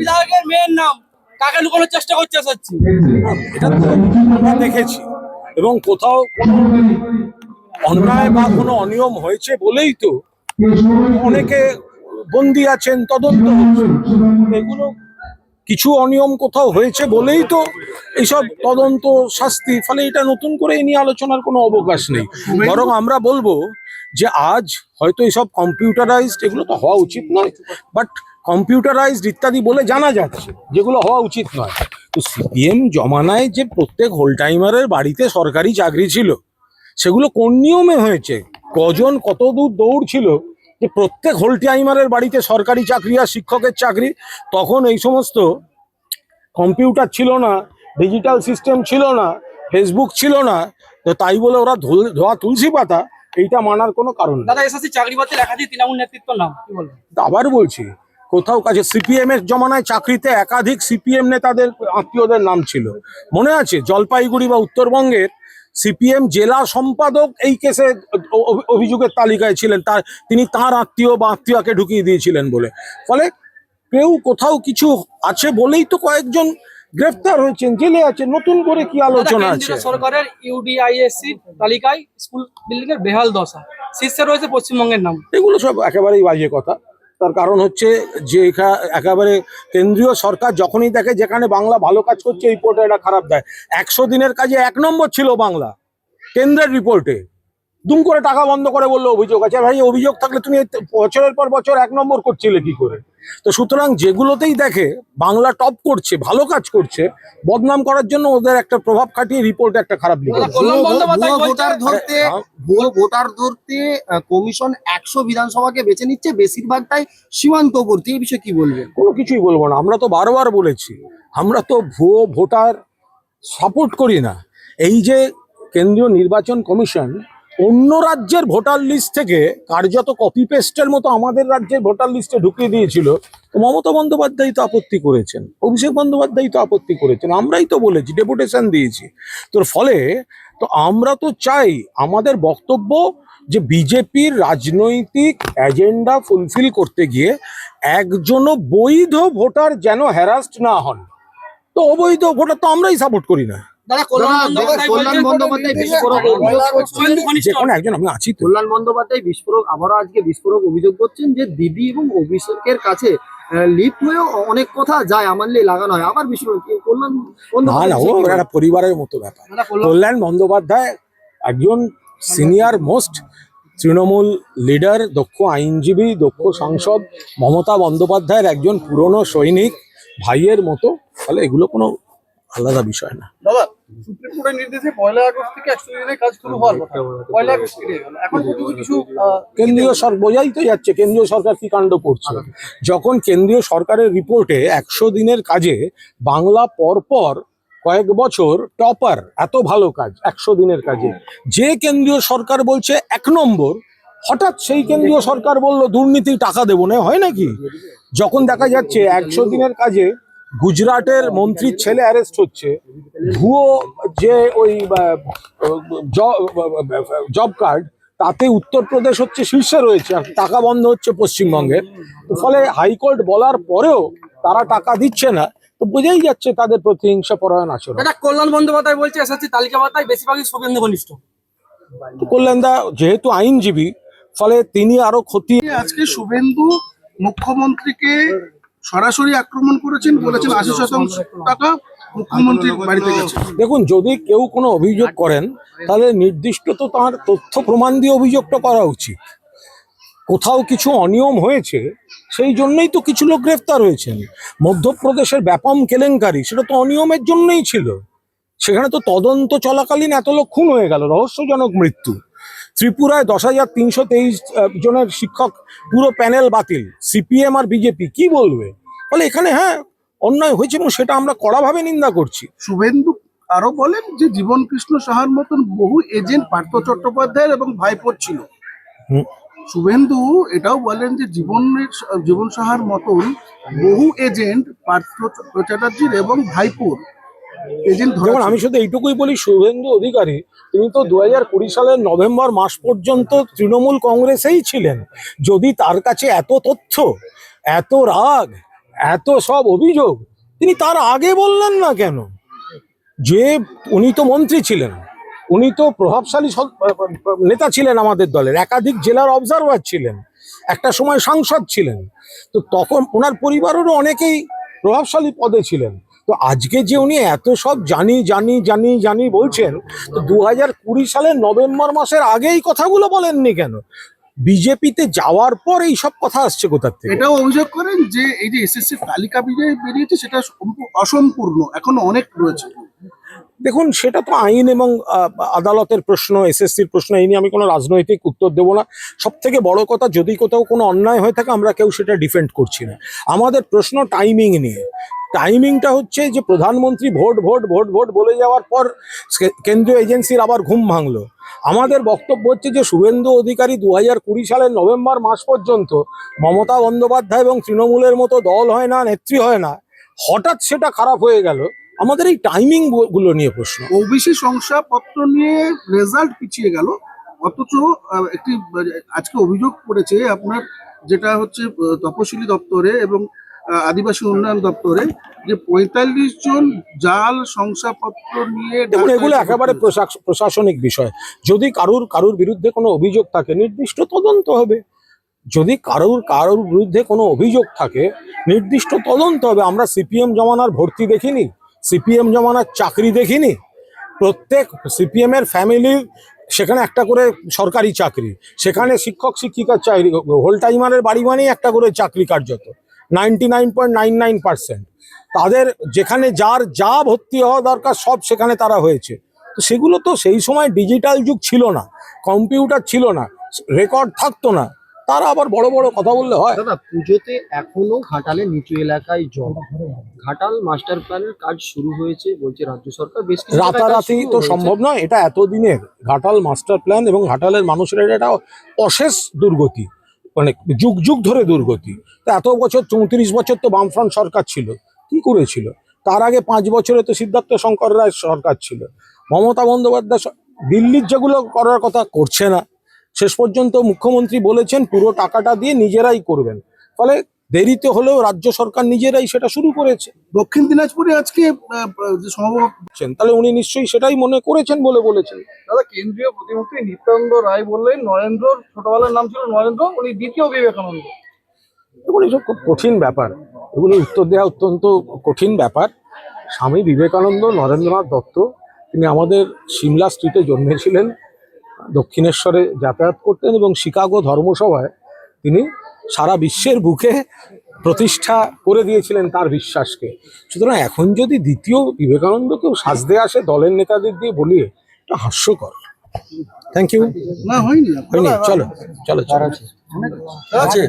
বিধায়কের মেয়ের নাম কাকে লুকানোর চেষ্টা করছে এটা তো আমরা দেখেছি। এবং কোথাও অন্যায় বা কোনো অনিয়ম হয়েছে বলেই তো অনেকে বন্দি আছেন, তদন্ত এগুলো কিছু অনিয়ম কোথাও হয়েছে বলেই তো এইসব তদন্ত শাস্তি, ফলে এটা নতুন করে এই নিয়ে আলোচনার কোনো অবকাশ নেই। বরং আমরা বলব যে আজ হয়তো এইসব কম্পিউটারাইজড, এগুলো তো হওয়া উচিত নয়, বাট কম্পিউটারাইজড ইত্যাদি বলে জানা যাচ্ছে যেগুলো হওয়া উচিত নয়। তো সিপিএম জমানায় যে প্রত্যেক হোল টাইমারের বাড়িতে সরকারি চাকরি ছিল সেগুলো কোন নিয়মে হয়েছে? কজন কত দূর দৌড় ছিল যে প্রত্যেক হোল টাইমারের বাড়িতে সরকারি চাকরি আর শিক্ষকের চাকরি? তখন এই সমস্ত কম্পিউটার ছিল না ডিজিটাল সিস্টেম ছিল না ফেসবুক ছিল না তো তাই বলে ওরা ধোয়া তুলসী পাতা এইটা মানার কোনো কারণ দাদা এসএসসি চাকরি বাতিল একাধিক তৃণমূল নেতৃত্ব নাম কি বলবেন? আবার বলছি কোথাও কাছে সিপিএম এর জমানায় চাকরিতে একাধিক সিপিএম নেতাদের আত্মীয়দের নাম ছিল। মনে আছে জলপাইগুড়ি বা উত্তরবঙ্গের সিপিএম জেলা সম্পাদক এই কেসে অভিযোগের তালিকায় ছিলেন। তার তিনি তার আত্মীয় বা আত্মীয়কে ঢুকিয়ে দিয়েছিলেন বলে। ফলে কেউ কোথাও কিছু আছে বলেই তো কয়েকজন গ্রেফতার হয়েছেন জেলে আছে নতুন করে কি আলোচনা আছে? সরকারের ইউডিআইএসসি তালিকায় স্কুল বিল্ডিং এর বেহাল দশা। শীর্ষে রয়েছে পশ্চিমবঙ্গের নাম। এগুলো সব একেবারেই বাজে কথা। তার কারণ হচ্ছে যে একেবারে কেন্দ্রীয় সরকার যখনই দেখে যেখানে বাংলা ভালো কাজ করছে, এই রিপোর্টে এটা খারাপ দেয়। একশো দিনের কাজে এক নম্বর ছিল বাংলা, কেন্দ্রের রিপোর্টে দুম করে টাকা বন্ধ করে বলল অভিযোগ আছে। ভাই, অভিযোগ থাকলে তুমি বছরের পর বছর এক নম্বর করছিলে কি করে? তো সুতরাং যেগুলোতেই দেখে বাংলা টপ করছে ভালো কাজ করছে বদনাম করার জন্য ওদের একটা প্রভাব খাটিয়ে রিপোর্ট একটা খারাপ লিখে ভোটার ধরতে ভুয়ো ভোটার ধরতে কমিশন একশো বিধানসভাকে বেছে নিচ্ছে বেশিরভাগটাই সীমান্তবর্তী এই বিষয়ে কি বলবেন? কোনো কিছুই বলব না। আমরা তো বারবার বলেছি আমরা তো ভুয়ো ভোটার সাপোর্ট করি না। এই যে কেন্দ্রীয় নির্বাচন কমিশন অন্য রাজ্যের ভোটার লিস্ট থেকে কার্যত কপি পেস্টের মতো আমাদের রাজ্যের ভোটার লিস্টে ঢুকিয়ে দিয়েছিল, তো মমতা বন্দ্যোপাধ্যায় তো আপত্তি করেছেন, অভিষেক বন্দ্যোপাধ্যায় তো আপত্তি করেছেন, আমরাই তো বলেছি ডেপুটেশন দিয়েছি। তোর ফলে, তো আমরা তো চাই আমাদের বক্তব্য যে বিজেপির রাজনৈতিক এজেন্ডা ফুলফিল করতে গিয়ে একজনও বৈধ ভোটার যেন হ্যারাস্ট না হন। তো অবৈধ ভোটার তো আমরাই সাপোর্ট করি না। কল্যাণ বন্দ্যোপাধ্যায় বিস্ফোরক অভিযোগ করছেন। শুভেন্দু ঘনিষ্ঠ যে কোনো একজন আমি আছি কল্যাণ বন্দ্যোপাধ্যায় বিস্ফোরক আবারও আজকে বিস্ফোরক অভিযোগ করছেন যে দিদি এবং অভিষেকের কাছে হয়েও অনেক কথা যায় আমার লাগানো হয়। আবার বিস্ফোরক কল্যাণ বন্দ্যোপাধ্যায় পরিবারের মতো ব্যাপার। কল্যাণ কল্যাণ বন্দ্যোপাধ্যায় একজন সিনিয়র মোস্ট তৃণমূল লিডার দক্ষ আইনজীবী দক্ষ সাংসদ মমতা বন্দ্যোপাধ্যায়ের একজন পুরনো সৈনিক ভাইয়ের মতো। ফলে এগুলো কোনো আলাদা বিষয় না। দাদা সুপ্রিম কোর্টের নির্দেশে পয়লা আগস্ট থেকে একশো দিনের কাজ শুরু হওয়ার কথা। পয়লা আগস্ট এখন কিছু কেন্দ্রীয় বোঝাই তো যাচ্ছে কেন্দ্রীয় সরকার কি কাণ্ড করছে। যখন কেন্দ্রীয় সরকারের রিপোর্টে একশো দিনের কাজে বাংলা পরপর কয়েক বছর টপার এত ভালো কাজ একশো দিনের কাজে যে কেন্দ্রীয় সরকার বলছে এক নম্বর হঠাৎ সেই কেন্দ্রীয় সরকার বলল দুর্নীতি টাকা দেবো না হয় নাকি? যখন দেখা যাচ্ছে একশো দিনের কাজে গুজরাটের মন্ত্রীর ছেলে অ্যারেস্ট হচ্ছে। ভুয়ো যে ওই জব কার্ড তাতে উত্তরপ্রদেশ হচ্ছে শীর্ষে রয়েছে টাকা বন্ধ হচ্ছে পশ্চিমবঙ্গের তো ফলে হাইকোর্ট বলার পরেও তারা টাকা দিচ্ছে না। তো বোঝাই যাচ্ছে তাদের প্রতিহিংসা পরায়ণ আচরণ। দাদা কল্যাণ বন্দ্যোপাধ্যায় বলছে এসএসসি তালিকা বাতায় বেশিরভাগই শুভেন্দু ঘনিষ্ঠ কল্যাণদা যেহেতু আইনজীবী ফলে তিনি আরও ক্ষতি আজকে শুভেন্দু মুখ্যমন্ত্রীকে সরাসরি আক্রমণ করেছেন, বলেছেন আশি শতাংশ টাকা মুখ্যমন্ত্রীর বাড়িতে গেছে। দেখুন, যদি কেউ কোনো অভিযোগ করেন, তাহলে নির্দিষ্ট তো তার তথ্য প্রমাণ দিয়ে অভিযোগটা করা উচিত। কোথাও কিছু অনিয়ম হয়েছে, সেই জন্যই তো কিছু লোক গ্রেফতার হয়েছেন। মধ্যপ্রদেশের ব্যাপম কেলেঙ্কারি, সেটা তো অনিয়মের জন্যই ছিল। সেখানে তো তদন্ত চলাকালীন এত লোক খুন হয়ে গেল, রহস্যজনক মৃত্যু। ত্রিপুরায় দশ হাজার তিনশো তেইশ জনের শিক্ষক, পুরো প্যানেল বাতিল, সিপিএম আর বিজেপি, কি বলবে? ফলে এখানে হ্যাঁ অন্যায় হয়েছে এবং সেটা আমরা কড়াভাবে নিন্দা করছি। শুভেন্দু আরও বলেন যে জীবন কৃষ্ণ সাহার মতন বহু এজেন্ট পার্থ চট্টোপাধ্যায়ের এবং ভাইপোর ছিল। শুভেন্দু এটাও বলেন যে জীবনের জীবন সাহার মতন বহু এজেন্ট পার্থ চ্যাটার্জির এবং ভাইপোর এজেন্ট যেমন আমি শুধু এইটুকুই বলি শুভেন্দু অধিকারী তিনি তো দু হাজার কুড়ি সালের নভেম্বর মাস পর্যন্ত তৃণমূল কংগ্রেসেই ছিলেন। যদি তার কাছে এত তথ্য এত রাগ এত সব অভিযোগ। তিনি তার আগে বললেন না কেন? যে উনি তো মন্ত্রী ছিলেন, উনি তো প্রভাবশালী নেতা ছিলেন আমাদের দলের, একাধিক জেলার অবজারভার ছিলেন, একটা সময় সাংসদ ছিলেন। তো তখন ওনার পরিবারেরও অনেকেই প্রভাবশালী পদে ছিলেন। তো আজকে যে উনি এত সব জানি জানি জানি জানি বলছেন, তো দু হাজার কুড়ি সালের নভেম্বর মাসের আগেই কথাগুলো বলেননি কেন? বিজেপিতে যাওয়ার পর এই সব কথা আসছে কোথার থেকে? এটাও অভিযোগ করেন যে এই যে এসএসসি তালিকা বেরিয়ে বেরিয়েছে, সেটা সম্পূর্ণ অসম্পূর্ণ, এখনও অনেক রয়েছে। দেখুন, সেটা তো আইন এবং আদালতের প্রশ্ন, এসএসসির প্রশ্ন, এই নিয়ে আমি কোনো রাজনৈতিক উত্তর দেবো না। সব থেকে বড় কথা, যদি কোথাও কোনো অন্যায় হয়ে থাকে, আমরা কেউ সেটা ডিফেন্ড করছি না। আমাদের প্রশ্ন টাইমিং নিয়ে। টাইমিংটা হচ্ছে যে, প্রধানমন্ত্রী ভোট ভোট ভোট ভোট বলে যাওয়ার পর কেন্দ্রীয় এজেন্সির আবার ঘুম ভাঙলো। আমাদের বক্তব্য হচ্ছে যে, শুভেন্দু অধিকারী দু হাজার কুড়ি সালের নভেম্বর মাস পর্যন্ত মমতা বন্দ্যোপাধ্যায় এবং তৃণমূলের মতো দল হয় না, নেত্রী হয় না, হঠাৎ সেটা খারাপ হয়ে গেল। আমাদের এই টাইমিংগুলো নিয়ে প্রশ্ন। ওবিসি শংসাপত্র নিয়ে রেজাল্ট পিছিয়ে গেল অথচ একটি আজকে অভিযোগ করেছে আপনার যেটা হচ্ছে তপশিলি দপ্তরে এবং আদিবাসী উন্নয়ন দপ্তরে যে পঁয়তাল্লিশ জন জাল শংসাপত্র নিয়ে দেখুন এগুলো একেবারে প্রশাস- প্রশাসনিক বিষয়। যদি কারুর কারুর বিরুদ্ধে কোনো অভিযোগ থাকে নির্দিষ্ট তদন্ত হবে। যদি কারুর কারুর বিরুদ্ধে কোনো অভিযোগ থাকে নির্দিষ্ট তদন্ত হবে। আমরা সিপিএম জমানার ভর্তি দেখিনি। সিপিএম জমানার চাকরি দেখিনি। প্রত্যেক সিপিএম এর ফ্যামিলির সেখানে একটা করে সরকারি চাকরি। সেখানে শিক্ষক শিক্ষিকার চাকরি হোল টাইমারের বাড়ি মানেই একটা করে চাকরি কার্যত। Ninety nine point nine nine percent তাদের যেখানে যার যা ভর্তি হওয়া দরকার সব সেখানে তারা হয়েছে। তো সেগুলো তো সেই সময় ডিজিটাল যুগ ছিল না। কম্পিউটার ছিল না। রেকর্ড থাকতো না। তারা আবার বড় বড় কথা বললে হয়। দাদা পুজোতে এখনও ঘাটালে নিচু এলাকায় জল। ঘাটাল মাস্টার প্ল্যানের কাজ শুরু হয়েছে বলছে রাজ্য সরকার। বেশ কিছু রাতারাতি তো সম্ভব নয় এটা এতদিনের। ঘাটাল মাস্টার প্ল্যান এবং ঘাটালের মানুষের এটা অশেষ দুর্গতি মানে যুগ যুগ ধরে দুর্গতি। তা এত বছর চৌত্রিশ বছর তো বামফ্রন্ট সরকার ছিল কি করেছিল? তার আগে পাঁচ বছরে তো সিদ্ধার্থ শঙ্কর রায় সরকার ছিল। মমতা বন্দ্যোপাধ্যায় দিল্লির যেগুলো করার কথা করছে না শেষ পর্যন্ত মুখ্যমন্ত্রী বলেছেন পুরো টাকাটা দিয়ে নিজেরাই করবেন। ফলে দেরিতে হলেও রাজ্য সরকার নিজেরাই সেটা শুরু করেছে। দক্ষিণ দিনাজপুরে আজকে আহ, আহ, যে সমাবেশ করছেন। তাহলে উনি নিশ্চয়ই সেটাই মনে করেছেন বলে বলেছেন। দাদা কেন্দ্রীয় প্রতিমন্ত্রী নিত্যানন্দ রায় বললেন নরেন্দ্রর ছোটবেলার নাম ছিল নরেন্দ্র উনি দ্বিতীয় বিবেকানন্দ। এগুলো খুব কঠিন ব্যাপার। এগুলো উত্তর দেওয়া অত্যন্ত কঠিন ব্যাপার। স্বামী বিবেকানন্দ নরেন্দ্রনাথ দত্ত তিনি আমাদের সিমলা স্ট্রিটে জন্মেছিলেন। দক্ষিণেশ্বরে যাতায়াত করতেন এবং শিকাগো ধর্মসভায় তিনি সারা বিশ্বের বুকে প্রতিষ্ঠা করে দিয়েছিলেন তার বিশ্বাসকে। সুতরাং এখন যদি দ্বিতীয় বিবেকানন্দকেও সাজতে আসে দলের নেতাদের দিয়ে বলিয়ে এটা হাস্যকর। থ্যাংক ইউ না হয়নি। হয়নি? চলো চলো চলো। আছে।